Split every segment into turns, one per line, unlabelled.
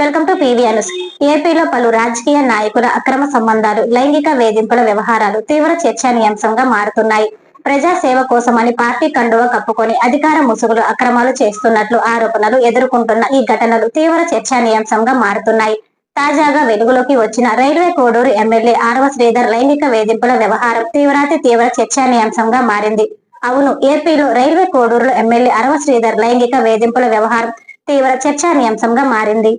Welcome to PV ఏపీలో పలు రాజకీయ నాయకుల అక్రమ సంబంధాలు లైంగిక వేధింపుల వ్యవహారాలు తీవ్ర చర్చనీయాంశంగా మారుతున్నాయి. ప్రజా సేవ కోసమని పార్టీ కండువ కప్పుకొని అధికార ముసుగులు అక్రమాలు చేస్తున్నట్లు ఆరోపణలు ఎదుర్కొంటున్న ఈ ఘటనలు తీవ్ర చర్చనీయాంశంగా మారుతున్నాయి. తాజాగా వెలుగులోకి వచ్చిన రైల్వే కోడూరు ఎమ్మెల్యే ఆరవ శ్రీధర్ లైంగిక వేధింపుల వ్యవహారం తీవ్రాతి తీవ్ర చర్చనీయాంశంగా మారింది. అవును ఏపీలో రైల్వే కోడూరులో ఎమ్మెల్యే అరవ శ్రీధర్ లైంగిక వేధింపుల వ్యవహారం తీవ్ర చర్చనీయాంశంగా మారింది.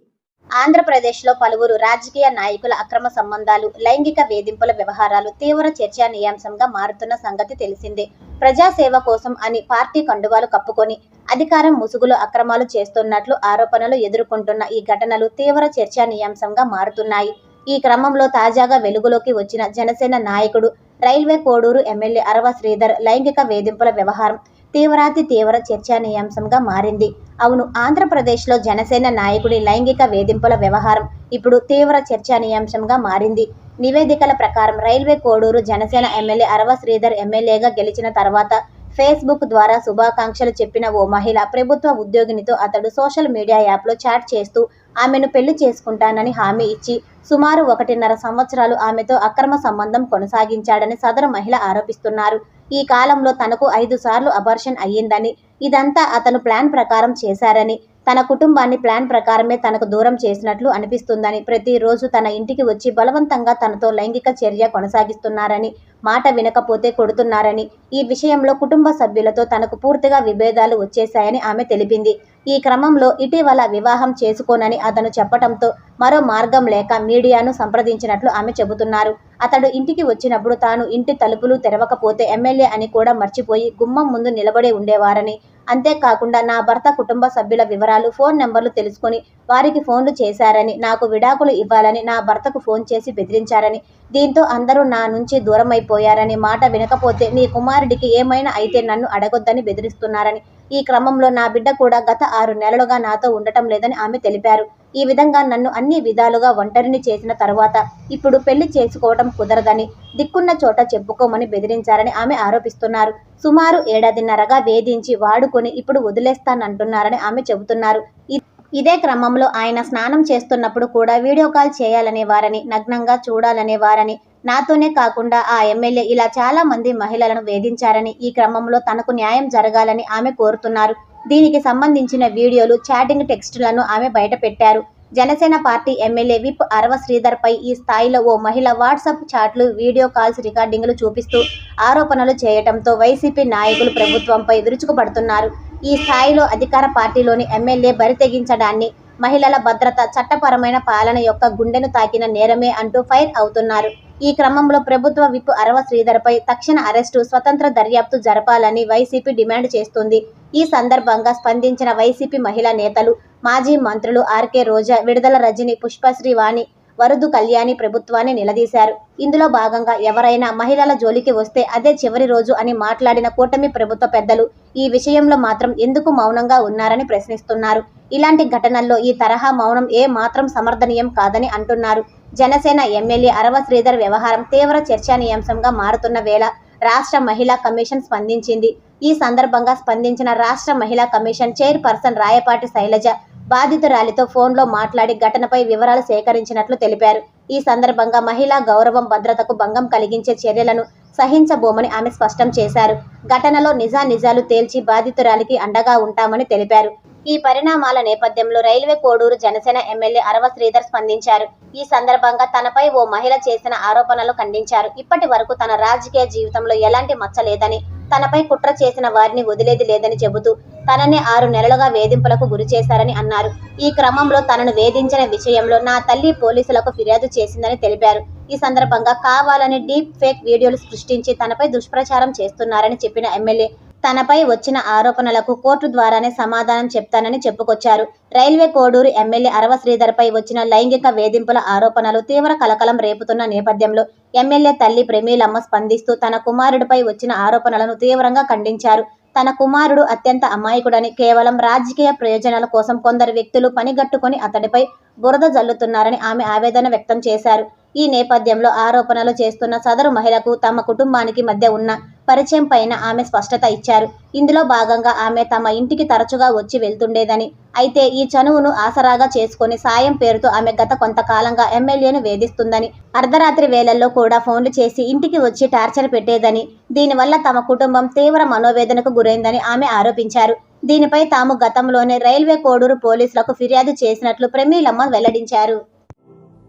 ఆంధ్రప్రదేశ్లో పలువురు రాజకీయ నాయకుల అక్రమ సంబంధాలు లైంగిక వేధింపుల వ్యవహారాలు తీవ్ర చర్చానీయాంశంగా మారుతున్న సంగతి తెలిసిందే. ప్రజాసేవ కోసం అని పార్టీ కండువాలు కప్పుకొని అధికారం ముసుగులో అక్రమాలు చేస్తున్నట్లు ఆరోపణలు ఎదుర్కొంటున్న ఈ ఘటనలు తీవ్ర చర్చనీయాంశంగా మారుతున్నాయి. ఈ క్రమంలో తాజాగా వెలుగులోకి వచ్చిన జనసేన నాయకుడు రైల్వే కోడూరు ఎమ్మెల్యే అరవ శ్రీధర్ లైంగిక వేధింపుల వ్యవహారం తీవ్రాతి తీవ్ర చర్చనీయాంశంగా మారింది. అవును ఆంధ్రప్రదేశ్లో జనసేన నాయకుడి లైంగిక వేధింపుల వ్యవహారం ఇప్పుడు తీవ్ర చర్చనీయాంశంగా మారింది. నివేదికల ప్రకారం రైల్వే కోడూరు జనసేన ఎమ్మెల్యే అరవ శ్రీధర్ ఎమ్మెల్యేగా గెలిచిన తర్వాత ఫేస్బుక్ ద్వారా శుభాకాంక్షలు చెప్పిన ఓ మహిళ ప్రభుత్వ ఉద్యోగినితో అతడు సోషల్ మీడియా యాప్లో చాట్ చేస్తూ ఆమెను పెళ్ళి చేసుకుంటానని హామీ ఇచ్చి సుమారు ఒకటిన్నర సంవత్సరాలు ఆమెతో అక్రమ సంబంధం కొనసాగించాడని సదరు మహిళ ఆరోపిస్తున్నారు. ఈ కాలంలో తనకు ఐదు సార్లు అబార్షన్ అయ్యిందని ఇదంతా అతను ప్లాన్ ప్రకారం చేశారని తన కుటుంబాన్ని ప్లాన్ ప్రకారమే తనకు దూరం చేసినట్లు అనిపిస్తుందని ప్రతిరోజు తన ఇంటికి వచ్చి బలవంతంగా తనతో లైంగిక చర్య కొనసాగిస్తున్నారని మాట వినకపోతే కొడుతున్నారని ఈ విషయంలో కుటుంబ సభ్యులతో తనకు పూర్తిగా విభేదాలు వచ్చేశాయని ఆమె తెలిపింది. ఈ క్రమంలో ఇటీవల వివాహం చేసుకోనని అతను చెప్పటంతో మరో మార్గం లేక మీడియాను సంప్రదించినట్లు ఆమె చెబుతున్నారు. అతడు ఇంటికి వచ్చినప్పుడు తాను ఇంటి తలుపులు తెరవకపోతే ఎమ్మెల్యే అని కూడా మర్చిపోయి గుమ్మం ముందు నిలబడి ఉండేవారని అంతేకాకుండా నా భర్త కుటుంబ సభ్యుల వివరాలు ఫోన్ నెంబర్లు తెలుసుకొని వారికి ఫోన్లు చేశారని నాకు విడాకులు ఇవ్వాలని నా భర్తకు ఫోన్ చేసి బెదిరించారని దీంతో అందరూ నా నుంచి దూరం అయిపోయారని మాట వినకపోతే నీ కుమారుడికి ఏమైనా అయితే నన్ను అడగొద్దని బెదిరిస్తున్నారని ఈ క్రమంలో నా బిడ్డ కూడా గత ఆరు నెలలుగా నాతో ఉండటం లేదని ఆమె తెలిపారు. ఈ విధంగా నన్ను అన్ని విధాలుగా ఒంటరిని చేసిన తర్వాత ఇప్పుడు పెళ్ళి చేసుకోవటం కుదరదని దిక్కున్న చోట చెప్పుకోమని బెదిరించారని ఆమె ఆరోపిస్తున్నారు. సుమారు ఏడాదిన్నరగా వేధించి వాడుకొని ఇప్పుడు వదిలేస్తానంటున్నారని ఆమె చెబుతున్నారు. ఇదే క్రమంలో ఆయన స్నానం చేస్తున్నప్పుడు కూడా వీడియో కాల్ చేయాలనే వారని నగ్నంగా చూడాలనే వారని నాతోనే కాకుండా ఆ ఎమ్మెల్యే ఇలా చాలా మంది మహిళలను వేధించారని ఈ క్రమంలో తనకు న్యాయం జరగాలని ఆమె కోరుతున్నారు. దీనికి సంబంధించిన వీడియోలు చాటింగ్ టెక్స్టులను ఆమె బయటపెట్టారు Janasena party MLA whip Arava Sridhar పై ఈ స్థాయిలో ఓ మహిళ వాట్సాప్ చాట్లు వీడియో కాల్స్ రికార్డింగ్లు చూపిస్తూ ఆరోపణలు చేయటంతో వైసీపీ నాయకులు ప్రభుత్వంపై విరుచుకుపడుతున్నారు. ఈ స్థాయిలో అధికార పార్టీలోని ఎమ్మెల్యే బరితెగించడాన్ని మహిళల భద్రత చట్టపరమైన పాలన యొక్క గుండెను తాకిన నేరమే అంటూ ఫైర్ అవుతున్నారు. ఈ క్రమంలో ప్రభుత్వ విప్ అరవ శ్రీధర్పై తక్షణ అరెస్టు స్వతంత్ర దర్యాప్తు జరపాలని వైసీపీ డిమాండ్ చేస్తుంది. ఈ సందర్భంగా స్పందించిన వైసీపీ మహిళా నేతలు మాజీ మంత్రులు ఆర్కే రోజా విడుదల రజని పుష్పశ్రీ వాణి వరుదు కళ్యాణి ప్రభుత్వాన్ని నిలదీశారు. ఇందులో భాగంగా ఎవరైనా మహిళల జోలికి వస్తే అదే చివరి రోజు అని మాట్లాడిన కూటమి ప్రభుత్వ పెద్దలు ఈ విషయంలో మాత్రం ఎందుకు మౌనంగా ఉన్నారని ప్రశ్నిస్తున్నారు. ఇలాంటి ఘటనల్లో ఈ తరహా మౌనం ఏ మాత్రం సమర్థనీయం కాదని అంటున్నారు. జనసేన ఎమ్మెల్యే అరవ శ్రీధర్ వ్యవహారం తీవ్ర చర్చనీయాంశంగా మారుతున్న వేళ రాష్ట్ర మహిళా కమిషన్ స్పందించింది. ఈ సందర్భంగా స్పందించిన రాష్ట్ర మహిళా కమిషన్ చైర్పర్సన్ రాయపాటి శైలజ బాధితురాలితో ఫోన్లో మాట్లాడి ఘటనపై వివరాలు సేకరించినట్లు తెలిపారు. ఈ సందర్భంగా మహిళా గౌరవం భద్రతకు భంగం కలిగించే చర్యలను సహించబోమని ఆమె స్పష్టం చేశారు. ఘటనలో నిజానిజాలు తేల్చి బాధితురాలికి అండగా ఉంటామని తెలిపారు. ఈ పరిణామాల నేపథ్యంలో రైల్వే కోడూరు జనసేన ఎమ్మెల్యే అరవ శ్రీధర్ స్పందించారు. ఈ సందర్భంగా తనపై ఓ మహిళ చేసిన ఆరోపణలు ఖండించారు. ఇప్పటి వరకు తన రాజకీయ జీవితంలో ఎలాంటి మచ్చలేదని తనపై కుట్ర చేసిన వారిని వదిలేది లేదని చెబుతూ తనని ఆరు నెలలుగా వేధింపులకు గురి చేశారని అన్నారు. ఈ క్రమంలో తనను వేధించిన విషయంలో నా తల్లి పోలీసులకు ఫిర్యాదు చేసిందని తెలిపారు. ఈ సందర్భంగా కావాలని డీప్ ఫేక్ వీడియోలు సృష్టించి తనపై దుష్ప్రచారం చేస్తున్నారని చెప్పిన ఎమ్మెల్యే తనపై వచ్చిన ఆరోపణలకు కోర్టు ద్వారానే సమాధానం చెప్తానని చెప్పుకొచ్చారు. రైల్వే కోడూరు ఎమ్మెల్యే అరవ శ్రీధర్పై వచ్చిన లైంగిక వేధింపుల ఆరోపణలు తీవ్ర కలకలం రేపుతున్న నేపథ్యంలో ఎమ్మెల్యే తల్లి ప్రమీలమ్మ స్పందిస్తూ తన కుమారుడిపై వచ్చిన ఆరోపణలను తీవ్రంగా ఖండించారు. తన కుమారుడు అత్యంత అమాయకుడని కేవలం రాజకీయ ప్రయోజనాల కోసం కొందరు వ్యక్తులు పనిగట్టుకొని అతడిపై బురద జల్లుతున్నారని ఆమె ఆవేదన వ్యక్తం చేశారు. ఈ నేపథ్యంలో ఆరోపణలు చేస్తున్న సదరు మహిళకు తమ కుటుంబానికి మధ్య ఉన్న పరిచయం పైన ఆమె స్పష్టత ఇచ్చారు. ఇందులో భాగంగా ఆమె తమ ఇంటికి తరచుగా వచ్చి వెళ్తుండేదని అయితే ఈ చనువును ఆసరాగా చేసుకొని సాయం పేరుతో ఆమె గత కొంతకాలంగా ఎమ్మెల్యేను వేధిస్తుందని అర్ధరాత్రి వేళల్లో కూడా ఫోన్లు చేసి ఇంటికి వచ్చి టార్చర్ పెట్టేదని దీనివల్ల తమ కుటుంబం తీవ్ర మనోవేదనకు గురైందని ఆమె ఆరోపించారు. దీనిపై తాము గతంలోనే రైల్వే కోడూరు పోలీసులకు ఫిర్యాదు చేసినట్లు ప్రమీలమ్మ వెల్లడించారు.